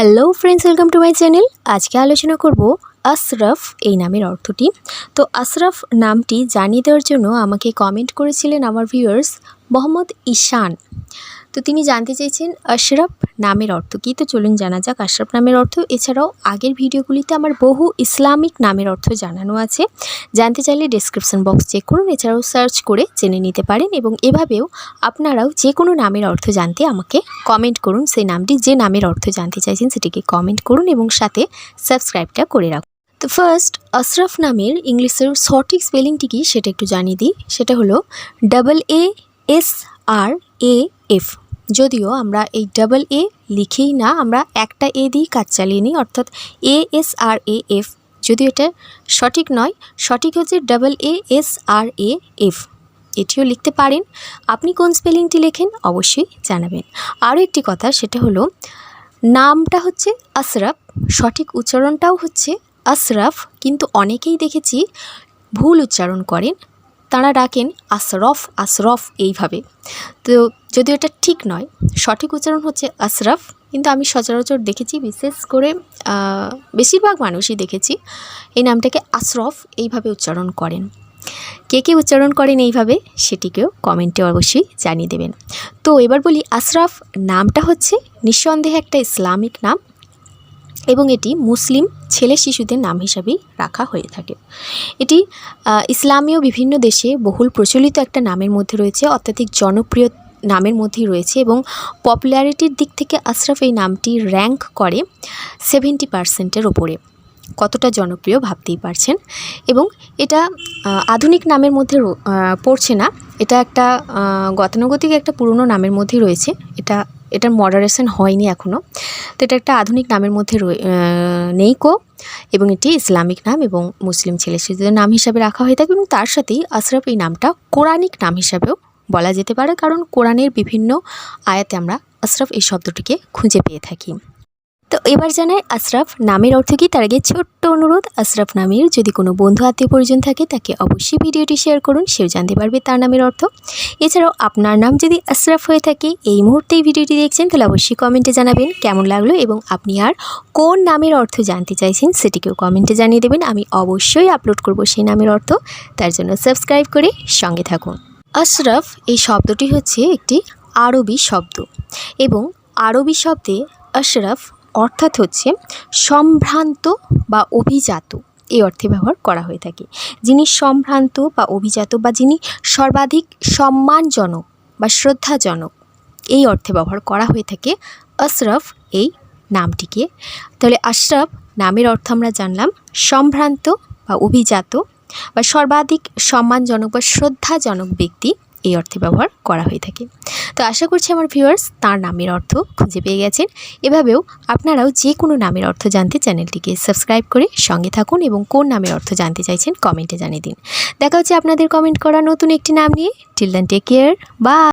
Hello friends welcome to my channel আজকে আলোচনা করব আশরাফ এই নামের অর্থটি। তো আশরাফ নামটি জানিয়ে দেওয়ার জন্য আমাকে কমেন্ট করেছিলেন আমার ভিউয়ার্স মোহাম্মদ ঈশান। তো তিনি জানতে চেয়েছেন আশরাফ নামের অর্থ কী? তো চলুন জানা যাক আশরাফ নামের অর্থ। এছাড়াও আগের ভিডিওগুলিতে আমার বহু ইসলামিক নামের অর্থ জানানো আছে। জানতে চাইলে ডেসক্রিপশন বক্স চেক করুন, এছাড়াও সার্চ করে জেনে নিতে পারেন এবং এভাবেও আপনারাও যে কোনো নামের অর্থ জানতে আমাকে কমেন্ট করুন। সেই নামটি যে নামের অর্থ জানতে চাইছেন সেটিকে কমেন্ট করুন এবং সাথে সাবস্ক্রাইবটা করে রাখুন। তো ফার্স্ট আশরাফ নামের ইংলিশের সঠিক স্পেলিংটি কি? সেটা একটু জানিয়ে দিই। সেটা হলো double A S R A F যদিও আমরা এই ডাবল এ লিখেই না, আমরা একটা এ দিয়েই কাজ চালিয়ে নিই, অর্থাৎ এ এস আর এ এফ যদিও এটা সঠিক নয়, সঠিক হচ্ছে double A S R A F এটিও লিখতে পারেন। আপনি কোন স্পেলিংটি লেখেন অবশ্যই জানাবেন। আরও একটি কথা, সেটা হলো, নামটা হচ্ছে আশরাফ, সঠিক উচ্চারণটাও হচ্ছে আশরাফ, কিন্তু অনেকেই দেখেছি ভুল উচ্চারণ করেন। তারা ডাকেন আশরফ আশরফ এইভাবে। তো যদিও এটা ঠিক নয়, সঠিক উচ্চারণ হচ্ছে আশরাফ, কিন্তু আমি সচরাচর দেখেছি, বিশেষ করে বেশিরভাগ মানুষই দেখেছি, এই নামটাকে আশরফ এইভাবে উচ্চারণ করেন। কে কে উচ্চারণ করেন এইভাবে সেটিকেও কমেন্টে অবশ্যই জানিয়ে দেবেন। তো এবার বলি আশরাফ, নামটা হচ্ছে নিঃসন্দেহে একটা ইসলামিক নাম এবং এটি মুসলিম ছেলে শিশুদের নাম হিসাবেই রাখা হয়ে থাকে। এটি ইসলামীয় বিভিন্ন দেশে বহুল প্রচলিত একটা নামের মধ্যে রয়েছে, অত্যাধিক জনপ্রিয় নামের মধ্যেই রয়েছে এবং পপুলারিটির দিক থেকে আশরাফ এই নামটি র্যাঙ্ক করে সেভেন্টি পার্সেন্টের ওপরে। কতটা জনপ্রিয় ভাবতেই পারছেন? এবং এটা আধুনিক নামের মধ্যে পড়ছে না, এটা একটা গতানুগতিক একটা পুরনো নামের মধ্যেই রয়েছে, এটা এটার মডারেশন হয়নি এখনও তো এটা একটা আধুনিক নামের মধ্যে নেই কো এবং এটি ইসলামিক নাম এবং মুসলিম ছেলে শিশুদের নাম হিসাবে রাখা হয়ে থাকে এবং তার সাথেই আশরাফ এই নামটা কোরআনিক নাম হিসাবেও বলা যেতে পারে। কারণ কোরআনের বিভিন্ন আয়াতে আমরা আশরাফ এই শব্দটিকে খুঁজে পেয়ে থাকি। এবার জানায় আশরাফ নামের অর্থ কী? তার আগে ছোট্ট অনুরোধ, আশরাফ নামের যদি কোনো বন্ধু, আত্মীয় পরিজন থাকে, তাকে অবশ্যই ভিডিওটি শেয়ার করুন সেও জানতে পারবে তার নামের অর্থ। এছাড়াও আপনার নাম যদি আশরাফ হয়ে থাকে, এই মুহূর্তে এই ভিডিওটি দেখছেন, তাহলে অবশ্যই কমেন্টে জানাবেন কেমন লাগল এবং আপনি আর কোন নামের অর্থ জানতে চাইছেন, সেটিকেও কমেন্টে জানিয়ে দেবেন। আমি অবশ্যই আপলোড করব সেই নামের অর্থ, তার জন্য সাবস্ক্রাইব করে সঙ্গে থাকুন। আশরাফ, এই শব্দটি হচ্ছে একটি আরবি শব্দ এবং আরবি শব্দে আশরাফ অর্থাৎ হচ্ছে সম্ভ্রান্ত বা অভিজাত, এই অর্থে ব্যবহার করা হয়ে থাকে। যিনি সম্ভ্রান্ত বা অভিজাত বা যিনি সর্বাধিক সম্মানজনক বা শ্রদ্ধাজনক, এই অর্থে ব্যবহার করা হয়ে থাকে আশরাফ এই নামটিকে। তাহলে আশরাফ নামের অর্থ আমরা জানলাম সম্ভ্রান্ত বা অভিজাত বা সর্বাধিক সম্মানজনক বা শ্রদ্ধাজনক ব্যক্তি, এই অর্থে ব্যবহার করা হয়ে থাকে। তো আশা করছি আমার ভিউয়ার্স তার নামের অর্থ খুঁজে পেয়ে গেছেন। এভাবেও আপনারাও যে কোনো নামের অর্থ জানতে চ্যানেলটিকে সাবস্ক্রাইব করে সঙ্গে থাকুন এবং কোন নামের অর্থ জানতে চাইছেন কমেন্টে জানিয়ে দিন। দেখা হচ্ছে আপনাদের কমেন্ট করা নতুন একটি নাম নিয়ে। টিল দেন টেক কেয়ার বা